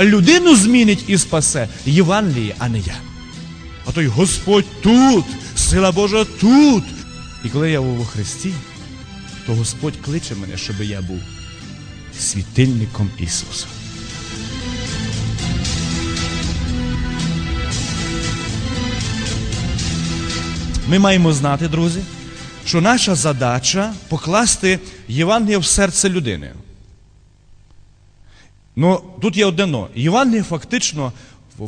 Людину змінить і спасе Євангеліє, а не я. А той Господь тут, сила Божа тут. І коли я во Христі, то Господь кличе мене, щоб я був світильником Ісуса. Ми маємо знати, друзі, що наша задача покласти Євангеліє в серце людини. Ну, тут є одне но. Євангеліє фактично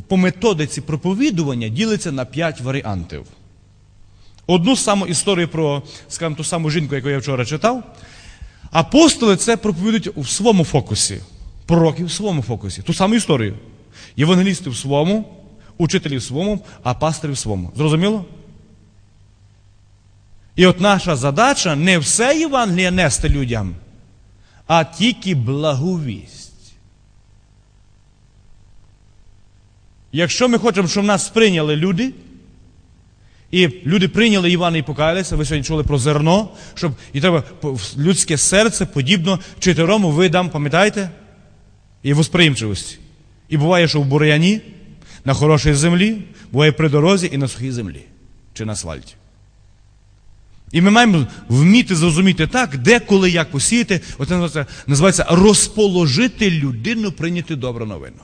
по методиці проповідування ділиться на п'ять варіантів. Одну саму історію про, скажімо, ту саму жінку, яку я вчора читав. Апостоли це проповідують в своєму фокусі. Пророки в своєму фокусі. Ту саму історію. Євангелісти в своєму, учителі в своєму, а пастирі в своєму. Зрозуміло? І от наша задача не все Євангеліє нести людям, а тільки благовість. Якщо ми хочемо, щоб нас прийняли люди, і люди прийняли Івана і покаялися, ви сьогодні чули про зерно, щоб і треба людське серце подібно чотирьом видам, пам'ятаєте? І восприємчивості. І буває, що в бур'яні, на хорошій землі, буває при дорозі і на сухій землі чи на асфальті. І ми маємо вміти зрозуміти так, де, коли, як посіяти. Оце називається, називається розположити людину прийняти добру новину.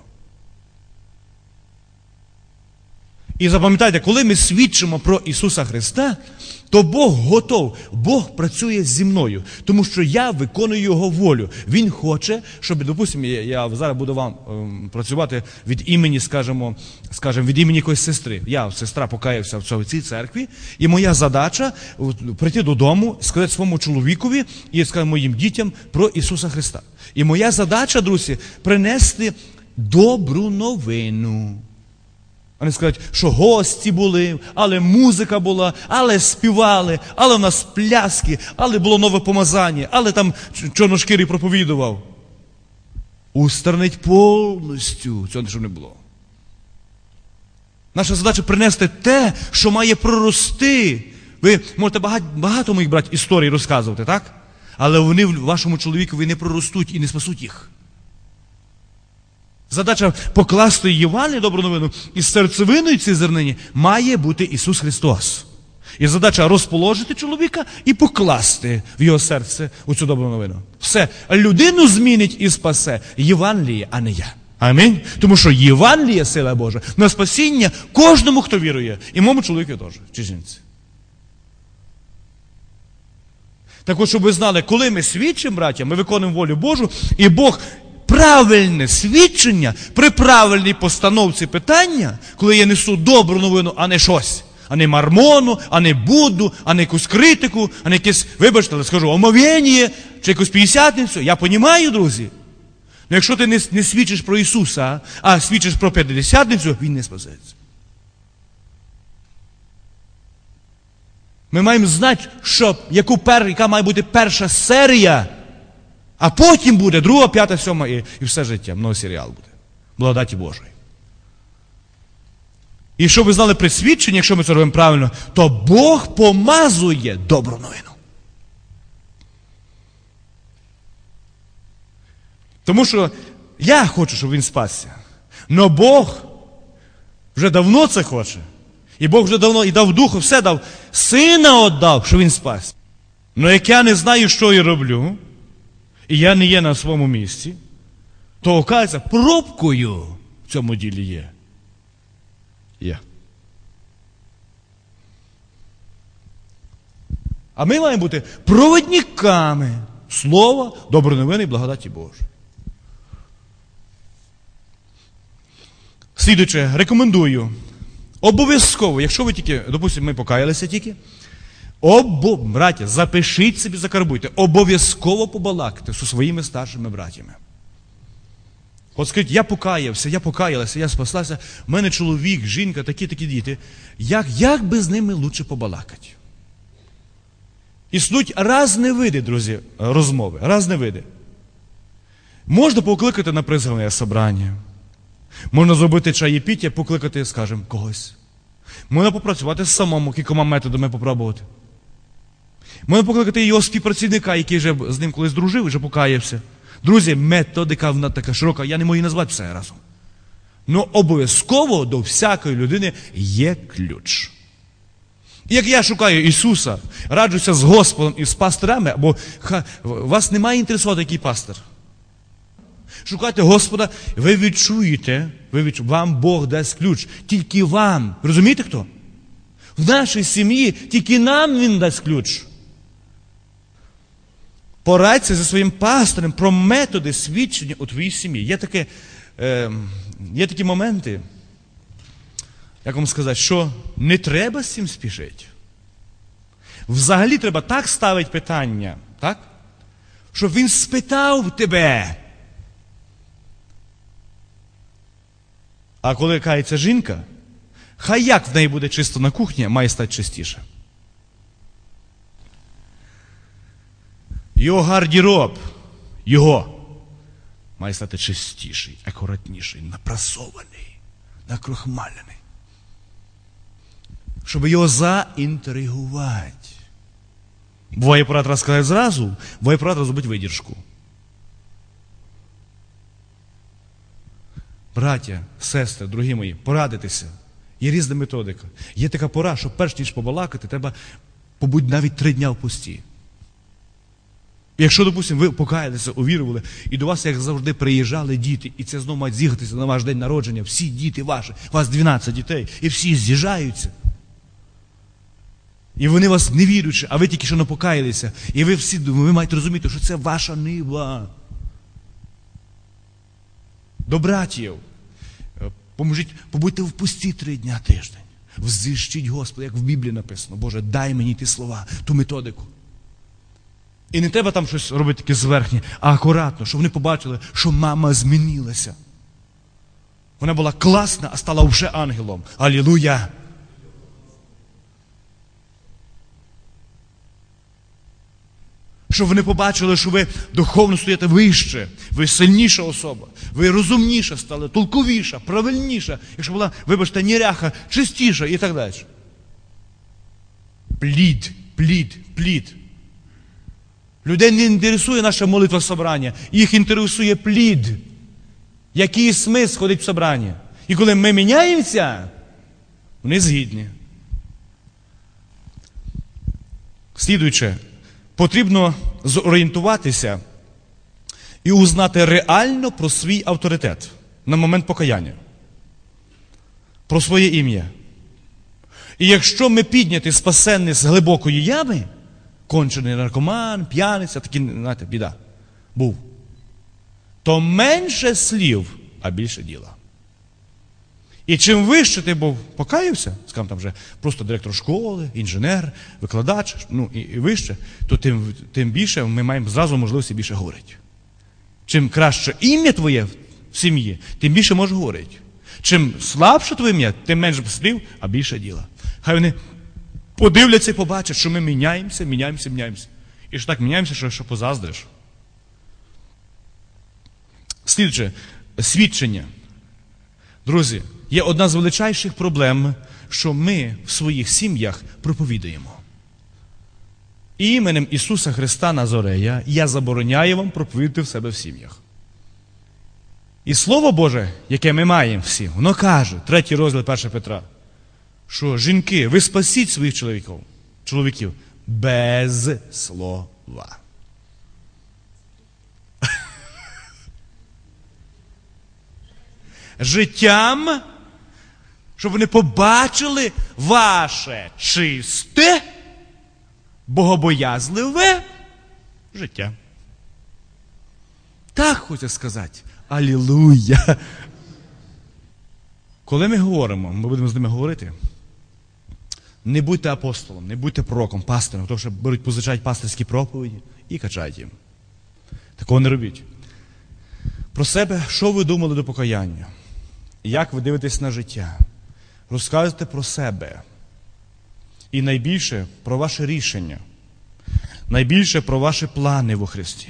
І запам'ятайте, коли ми свідчимо про Ісуса Христа, то Бог готов, Бог працює зі мною, тому що я виконую Його волю. Він хоче, щоб, допустимо, я, зараз буду вам ем, працювати від імені, скажімо, скажімо, від імені якоїсь сестри. Я, сестра, покаявся в цій церкві, і моя задача прийти додому, сказати своєму чоловікові і сказати моїм дітям про Ісуса Христа. І моя задача, друзі, принести добру новину. Вони скажуть, що гості були, але музика була, але співали, але в нас пляски, але було нове помазання, але там чорношкірий проповідував. Устранить повністю цього щоб не було. Наша задача принести те, що має прорости. Ви можете багато, багато моїх брати історій розказувати, так? Але вони вашому чоловікові не проростуть і не спасуть їх. Задача покласти Євангеліє, добру новину, і серцевиною цієї зернині має бути Ісус Христос. І задача розположити чоловіка і покласти в його серце у цю добру новину. Все. Людину змінить і спасе Євангеліє, а не я. Амінь. Тому що Євангеліє сила Божа на спасіння кожному, хто вірує, і моєму чоловіку теж, чи жінці. Так от, щоб ви знали, коли ми свідчимо, браття, ми виконуємо волю Божу, і Бог правильне свідчення при правильній постановці питання, коли я несу добру новину, а не щось. А не мармону, а не Будду, а не якусь критику, а не якесь, вибачте, але скажу, омовєння, чи якусь п'ятдесятницю. Я понімаю, друзі. Ну якщо ти не, не свідчиш про Ісуса, а свідчиш про п'ятдесятницю, Він не спасеться. Ми маємо знати, що, яку пер, яка має бути перша серія а потім буде друга, п'ята, сьома і, і все життя. Много серіал буде. Благодаті Божої. І щоб ви знали присвідчення, якщо ми це робимо правильно, то Бог помазує добру новину. Тому що я хочу, щоб він спасся. Но Бог вже давно це хоче. І Бог вже давно і дав духу, все дав. Сина віддав, що він спасся. Но як я не знаю, що я роблю і я не є на своєму місці, то оказується, пробкою в цьому ділі є. Є. А ми маємо бути проводниками слова, доброї новини і благодаті Божої. Слідуюче, рекомендую. Обов'язково, якщо ви тільки, допустимо, ми покаялися тільки. Обо, браття, запишіть собі, закарбуйте, обов'язково побалакати зі своїми старшими братями. От скажіть, я покаявся, я покаялася, я спаслася, в мене чоловік, жінка, такі такі діти. Як як би з ними лучше побалакати? Існують разні види, друзі, розмови, разні види. Можна покликати на призовне собрання. Можна зробити чаєпіття, покликати, скажімо, когось. Можна попрацювати самому, кількома методами попробувати. Можна покликати його співпрацівника, який вже з ним колись дружив і вже покаявся. Друзі, методика вона така широка, я не можу її назвати все разом. Ну обов'язково до всякої людини є ключ. Як я шукаю Ісуса, раджуся з Господом і з пасторами, бо вас немає інтересувати, який пастор. Шукайте Господа, ви відчуєте, ви відчу... вам Бог дасть ключ. Тільки вам. Розумієте хто? В нашій сім'ї тільки нам Він дасть ключ. Порадься зі своїм пастором про методи свідчення у твоїй сім'ї. Є таке, е, є такі моменти, як вам сказати, що не треба з цим спішити. Взагалі треба так ставити питання, так? щоб він спитав тебе. А коли кається жінка, хай як в неї буде чисто на кухні, має стати чистіше. Його гардероб, його має стати чистіший, акуратніший, напрасований, накрохмалений. Щоб його заінтригувати. Буває оператора сказати зразу, буває оператора зробити видержку. Браття, сестри, дорогі мої, порадитися. Є різна методика. Є така пора, що перш ніж побалакати, треба побудь навіть три дня в пості. Якщо, допустимо, ви покаялися, увірували, і до вас, як завжди, приїжджали діти, і це знову мають з'їхатися на ваш день народження, всі діти ваші, у вас 12 дітей, і всі з'їжджаються. І вони вас не віруючи, а ви тільки що не покаялися. І ви всі ви маєте розуміти, що це ваша нива. До братів. Поможіть, побудьте в пусті три дня тиждень. Взищіть Господа, як в Біблії написано. Боже, дай мені ті слова, ту методику. І не треба там щось робити таке зверхнє, а акуратно, щоб вони побачили, що мама змінилася. Вона була класна, а стала вже ангелом. Алілуя! Щоб вони побачили, що ви духовно стоїте вище, ви сильніша особа, ви розумніша стали, толковіша, правильніша, якщо була, вибачте, неряха, чистіша і так далі. Плід, плід, плід. Людей не інтересує наша молитва собрання, їх інтересує плід. Який смисл ходить в собрання? І коли ми міняємося, вони згідні. Слідуюче, потрібно зорієнтуватися і узнати реально про свій авторитет на момент покаяння, про своє ім'я. І якщо ми підняті спасенні з глибокої ями, кончений наркоман, п'яниця, такі, знаєте, біда, був, то менше слів, а більше діла. І чим вище ти був покаявся, скажімо там вже просто директор школи, інженер, викладач, ну і, і вище, то тим тим більше ми маємо зразу можливості більше говорити. Чим краще ім'я твоє в сім'ї, тим більше можеш говорити. Чим слабше твоє ім'я, тим менше слів, а більше діла. Хай вони подивляться і побачать, що ми міняємося, міняємося, міняємося. І що так міняємося, що, що позаздриш. Слідче, свідчення. Друзі, є одна з величайших проблем, що ми в своїх сім'ях проповідуємо. Іменем Ісуса Христа Назорея я забороняю вам проповідати в себе в сім'ях. І Слово Боже, яке ми маємо всі, воно каже, третій розділ 1 Петра, що жінки, ви спасіть своїх чоловіків, чоловіків без слова. Життям, щоб вони побачили ваше чисте, богобоязливе життя. Так хочу сказати. Алілуя! Коли ми говоримо, ми будемо з ними говорити. Не будьте апостолом, не будьте пророком, пастором, тому що беруть, позичають пасторські проповіді і качають їм. Такого не робіть. Про себе, що ви думали до покаяння? Як ви дивитесь на життя? Розказуйте про себе. І найбільше про ваше рішення, найбільше про ваші плани во Христі.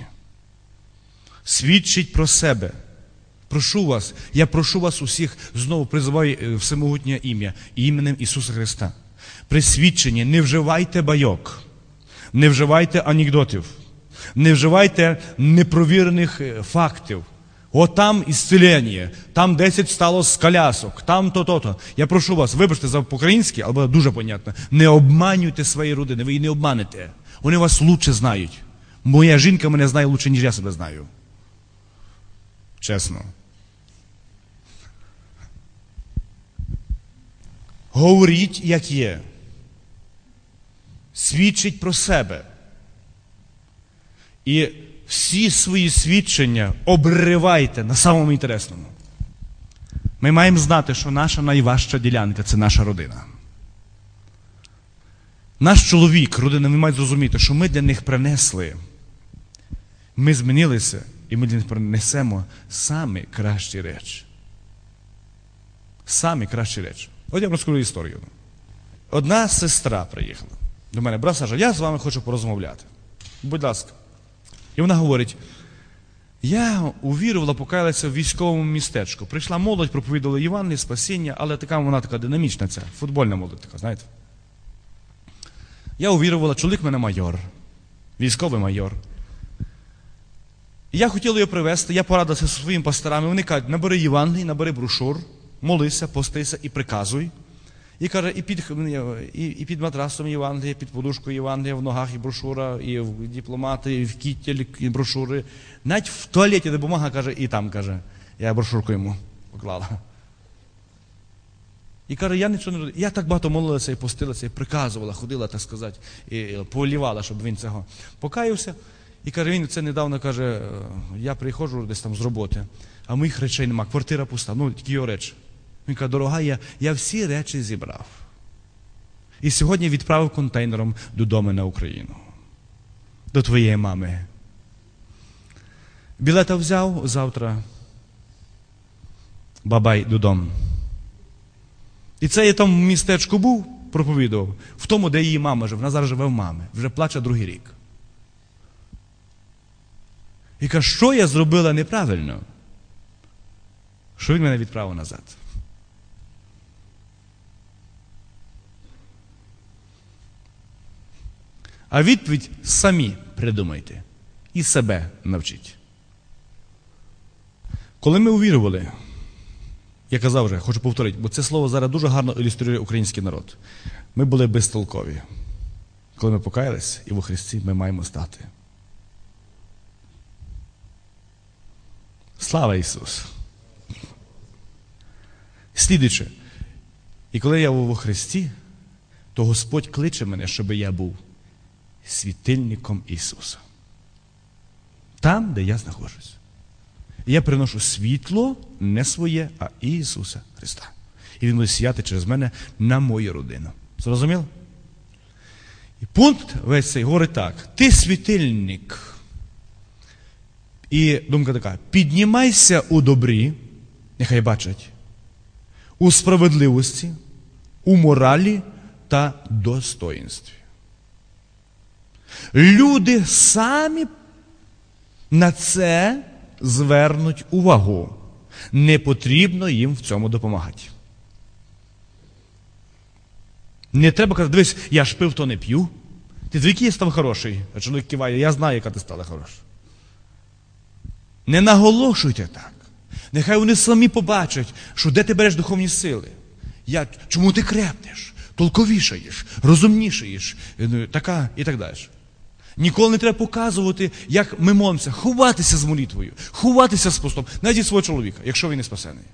Свідчить про себе. Прошу вас, я прошу вас усіх знову призиваю е, всемогутнє ім'я іменем Ісуса Христа. При свідченні не вживайте байок, не вживайте анекдотів, не вживайте непровірених е, фактів. От там ісцелення, там 10 стало з колясок, там то-то-то. Я прошу вас, вибачте за по-українськи, але дуже понятно. Не обманюйте свої родини, ви її не обманете. Вони вас лучше знають. Моя жінка мене знає лучше, ніж я себе знаю. Чесно. Говоріть, як є. Свідчить про себе. І всі свої свідчення обривайте на самому інтересному. Ми маємо знати, що наша найважча ділянка це наша родина. Наш чоловік, родина, ми мають зрозуміти, що ми для них принесли. Ми змінилися, і ми для них принесемо самі кращі речі. Самі кращі речі. От я вам розкажу історію. Одна сестра приїхала до мене, брат Саша, я з вами хочу порозмовляти. Будь ласка. І вона говорить: я увірувала, покаялася в військовому містечку. Прийшла молодь, проповідала Євангеліє, спасіння, але така вона така динамічна, ця футбольна молодь, така, знаєте. Я увірувала, чоловік мене майор, військовий майор. І я хотів його привезти, я порадився зі своїми пасторами. Вони кажуть, набери Євангелій, набери брошур, молися, постися і приказуй. І каже, і під, і, і під матрасом Євангелія, під подушкою Євангелія, в ногах і брошура, і в дипломати, і в кітель, і брошури. Навіть в туалеті, де бумага каже, і там каже, я брошурку йому поклала. І каже, я нічого не Я так багато молилася і постилася, і приказувала, ходила, так сказати, і полівала, щоб він цього покаявся. І каже, він це недавно каже, я приходжу десь там з роботи, а моїх речей нема, квартира пуста, ну тільки його речі. Він каже, дорога, я, я всі речі зібрав. І сьогодні відправив контейнером додому на Україну. До твоєї мами. Білета взяв завтра. Бабай додому. І це я там в містечку був, проповідував, в тому, де її мама живе. Вона зараз живе в мами. Вже плаче другий рік. І каже, що я зробила неправильно? Що він мене відправив назад? А відповідь самі придумайте і себе навчіть. Коли ми увірували, я казав вже, хочу повторити, бо це слово зараз дуже гарно ілюструє український народ. Ми були безтолкові. Коли ми покаялись і во Христі ми маємо стати. Слава Ісусу! Слідуючи, і коли я во Христі, то Господь кличе мене, щоб я був світильником Ісуса. Там, де я знаходжусь. Я приношу світло не своє, а Ісуса Христа. І Він буде сіяти через мене на мою родину. Зрозуміло? І пункт весь цей говорить так: ти світильник. І думка така: піднімайся у добрі, нехай бачать, у справедливості, у моралі та достоїнстві. Люди самі на це звернуть увагу. Не потрібно їм в цьому допомагати. Не треба казати, дивись, я ж пив, то не п'ю. Ти звідки я став хороший? А чоловік киває, я знаю, яка ти стала хороша. Не наголошуйте так. Нехай вони самі побачать, що де ти береш духовні сили. Я, Чому ти крепнеш, толковішаєш, розумнішаєш, така і так далі. Ніколи не треба показувати, як ми молимося, ховатися з молитвою, ховатися з постом, навіть свого чоловіка, якщо він не спасений.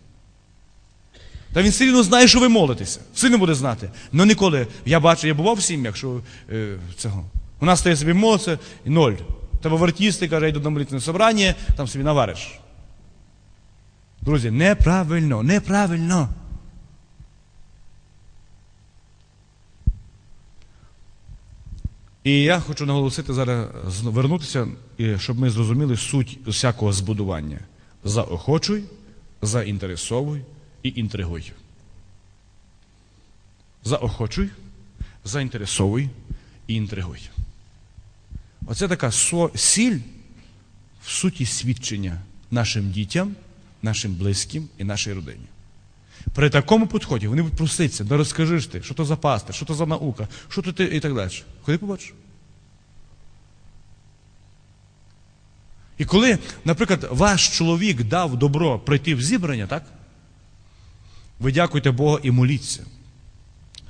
Та він рівно знає, що ви молитеся. Сильно буде знати. Но ніколи. Я бачу, я бував в сім'ях, що е, цього. У нас стає собі молиться і ноль. Треба вартісти, каже, йду на молитвне собрання, там собі навариш. Друзі, неправильно, неправильно. І я хочу наголосити зараз, вернутися, щоб ми зрозуміли суть всякого збудування. заохочуй, заінтересовуй і інтригуй. Заохочуй, заінтересовуй і інтригуй. Оце така сіль в суті свідчення нашим дітям, нашим близьким і нашій родині. При такому підході вони будуть проситися, да розкажи ж ти, що то за пастир, що то за наука, що то ти і так далі. Ходи побачиш. І коли, наприклад, ваш чоловік дав добро прийти в зібрання, так? Ви дякуйте Богу і моліться.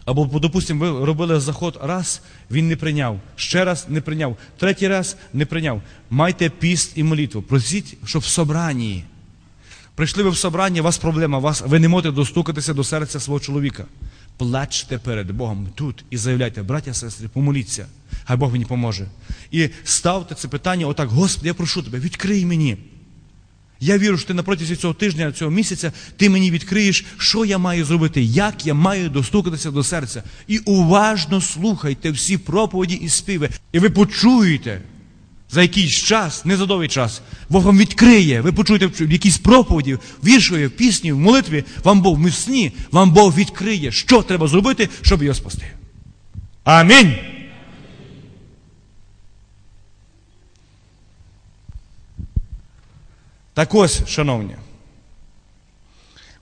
Або, допустимо, ви робили заход раз, він не прийняв, ще раз не прийняв, третій раз не прийняв. Майте піст і молитву. Просіть, щоб в собранні. Прийшли ви в собрання, у вас проблема, вас, ви не можете достукатися до серця свого чоловіка. Плачте перед Богом тут і заявляйте, браття, сестри, помоліться, хай Бог мені поможе. І ставте це питання отак, Господи, я прошу тебе, відкрий мені. Я вірю, що ти на протязі цього тижня, цього місяця, ти мені відкриєш, що я маю зробити, як я маю достукатися до серця. І уважно слухайте всі проповіді і співи. І ви почуєте за якийсь час, не за довгий час, Бог вам відкриє. Ви почуєте в якійсь проповіді, в віршові, в пісні, в молитві, вам Бог в сні, вам Бог відкриє, що треба зробити, щоб його спасти. Амінь. Так ось, шановні,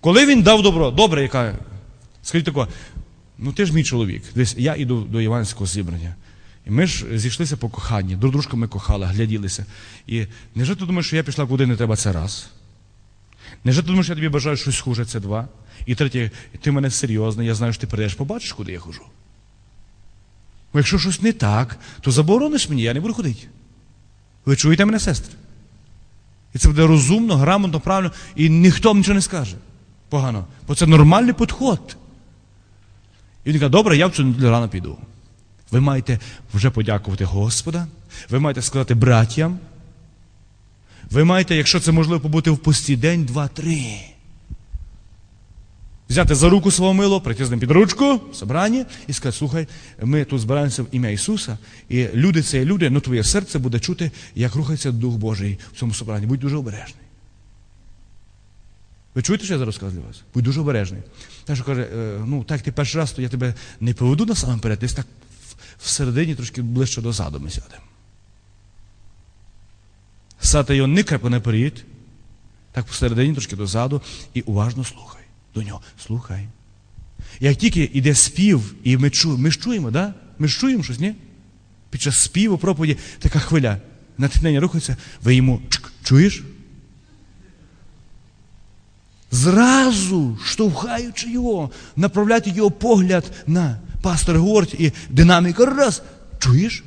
коли він дав добро, добре, яка, скажіть тако, ну ти ж мій чоловік, дивись, я йду до Іванського зібрання. І ми ж зійшлися по коханні, друг дружку ми кохали, гляділися. І невже ти думаєш, що я пішла куди не треба це раз? Невже ти думаєш, що я тобі бажаю щось хуже, це два? І третє, ти мене серйозний, я знаю, що ти прийдеш, побачиш, куди я хожу. Бо якщо щось не так, то заборониш мені, я не буду ходити. Ви чуєте мене, сестри? І це буде розумно, грамотно, правильно, і ніхто вам нічого не скаже. Погано. Бо це нормальний підход. І він каже, добре, я в цю неділю рано піду. Ви маєте вже подякувати Господа, ви маєте сказати братям. Ви маєте, якщо це можливо, побути в пості день, два, три. Взяти за руку свого мило, прийти з ним під ручку, в собранні, і сказати, слухай, ми тут збираємося в ім'я Ісуса, і люди це є люди, ну твоє серце буде чути, як рухається Дух Божий в цьому собранні. Будь дуже обережний. Ви чуєте, що я зараз кажу для вас? Будь дуже обережний. Так що каже, «Е, ну так ти перший раз, то я тебе не поведу насамперед, десь так всередині трошки ближче до заду ми сядемо. Сати його не крепко наперед, так посередині трошки дозаду і уважно слухай до нього. Слухай. Як тільки йде спів, і ми чуємо, ми ж чуємо, да? Ми ж чуємо щось, ні? Під час співу, проповіді, така хвиля. Натхнення рухається, ви йому чк, чуєш? Зразу, штовхаючи його, направляти його погляд на пастор говорить і динаміка раз. Чуєш?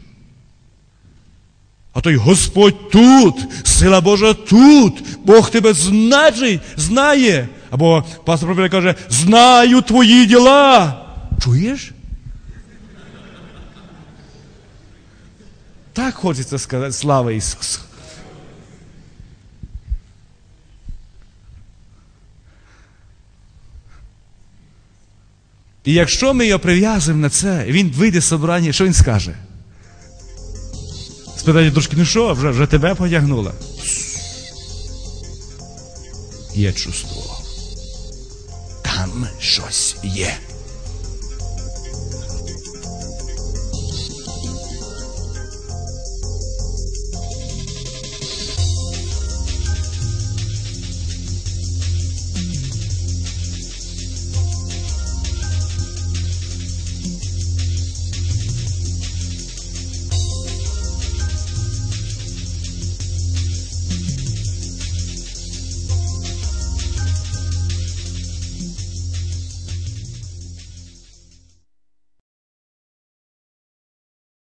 А той Господь тут, сила Божа тут, Бог тебе значить, знає. Або пастор проповідає каже, знаю твої діла. Чуєш? Так хочеться сказати, слава Ісусу. І якщо ми його прив'язуємо на це, він вийде з собрання, що він скаже? Спитайте трошки, ну що, вже, вже тебе потягнула? Є чувство. Там щось є.